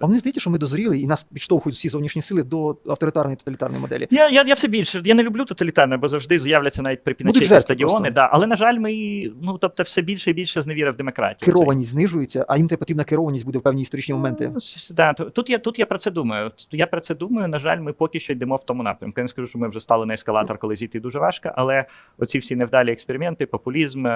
А мені здається, що ми дозріли і нас підштовхують всі зовнішні сили до авторитарної тоталітарної моделі. Я, я, я все більше. Я не люблю тоталітарне, бо завжди з'являться навіть при Будуть стадіони. просто. Да. Але, на жаль, ми ну тобто, все більше і більше зневіра в демократію. Керованість знижується, а їм те потрібна керованість буде в певні історичні моменти. Ну, Да, тут я тут я про це думаю. Я про це думаю. На жаль, ми поки що йдемо в тому напрямку. Я не скажу, що ми вже стали на ескалатор, коли зійти дуже важко, але оці всі невдалі експерименти, популізм.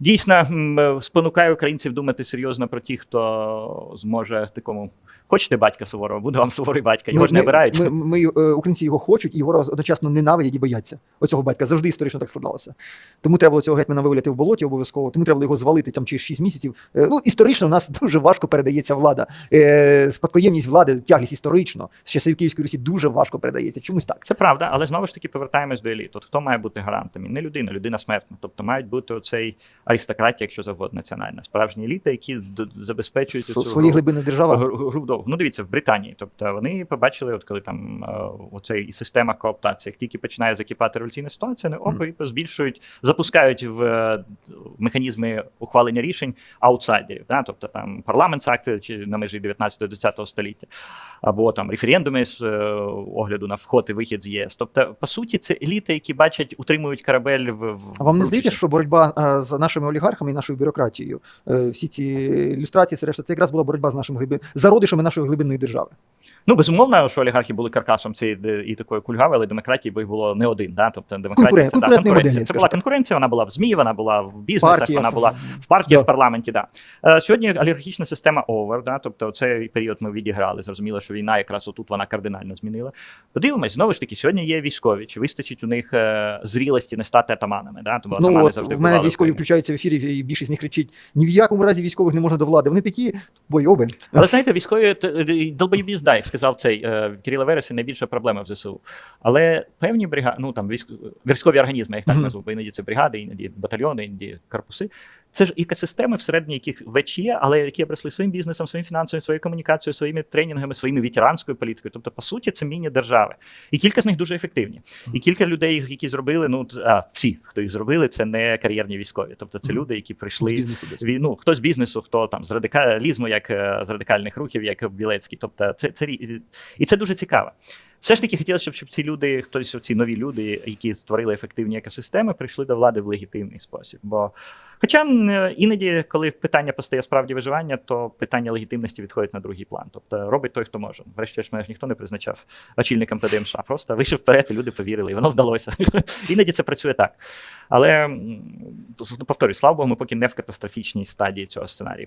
Е, Дійсно спонукає українців думати серйозно про ті, хто зможе такому. Хочете батька суворого, буде вам суворий батька. Його ж не обирають. Ми, ми, ми, е, українці його хочуть, і його одночасно ненавидять і бояться. Оцього батька завжди історично так складалося. Тому треба було цього гетьмана виваляти в болоті обов'язково. Тому треба було його звалити там через 6 місяців. Е, Ну історично в нас дуже важко передається влада. Е, Спадкоємність влади, тяглість історично з часів Київської Русі дуже важко передається. Чомусь так. Це правда, але знову ж таки повертаємось до еліт. От хто має бути гарантом? Не людина, людина смертна. Тобто мають бути оцей аристократія, якщо завгодно, національна, справжні еліти, які забезпечують С- цю Свої глибини держава. гру. Ну, дивіться, в Британії. Тобто вони побачили, от коли там е, оцей система кооптації, як тільки починає закипати революційна ситуація, вони опа, і збільшують, запускають в е, механізми ухвалення рішень аутсайдерів. Да? Тобто там парламент акти чи на межі 19-20 століття, або там референдуми з е, огляду на вход і вихід з ЄС. Тобто, по суті, це еліти, які бачать, утримують корабель в, в А вам не здається, що боротьба е, з нашими олігархами і нашою бюрократією, е, всі ці ілюстрації, все решта, це якраз була боротьба з нашими глибин, зародишами нашої глибинної держави. Ну, безумовно, що олігархи були каркасом цієї і такої кульгави, але демократії було не один. Да? Тобто демократія це, да, конкуренція. модель, Це була конкуренція, вона була в ЗМІ, вона була в бізнесах, Партіях, вона була в партіях, Да. в парламенті. Да. Е, сьогодні олігархічна система овер, да? тобто цей період ми відіграли. Зрозуміло, що війна якраз отут вона кардинально змінила. Подивимось, знову ж таки, сьогодні є військові. Чи вистачить у них е, зрілості не стати атаманами? Да? Тому Ну атамани от завжди в мене військові включаються в ефірі, і більшість з них кричить: ні в якому разі військових не можна до влади. Вони такі бойоби. Але знаєте, військові долбоєбіз, да, сказав цей е, Кирило Вереси, найбільша проблема в ЗСУ. Але певні бригади, ну там військ... військові організми, як так назву, бо іноді це бригади, іноді батальйони, іноді корпуси. Це ж екосистеми, всередині яких ВЧ є, але які обросли своїм бізнесом, своїм фінансовим, своєю комунікацією, своїми тренінгами, своїми ветеранською політикою. Тобто, по суті, це міні-держави. І кілька з них дуже ефективні. І кілька людей, які зробили, ну а, всі, хто їх зробили, це не кар'єрні військові. Тобто це люди, які З прийшли бізнесу десь. війну, хто з бізнесу, хто там з радикалізму, як е, з радикальних рухів, як Білецький. Тобто, це, це і це дуже цікаво. Все ж таки хотілося, щоб, щоб ці люди, хтось ці нові люди, які створили ефективні екосистеми, прийшли до влади в легітимний спосіб. Бо, хоча е, іноді, коли питання постає справді виживання, то питання легітимності відходить на другий план. Тобто робить той, хто може. Врешті мене ж ніхто не призначав очільником ПДМШ. Просто вийшов вперед, і люди повірили, і воно вдалося. Іноді це працює так. Але повторюю, слава Богу, ми поки не в катастрофічній стадії цього сценарію.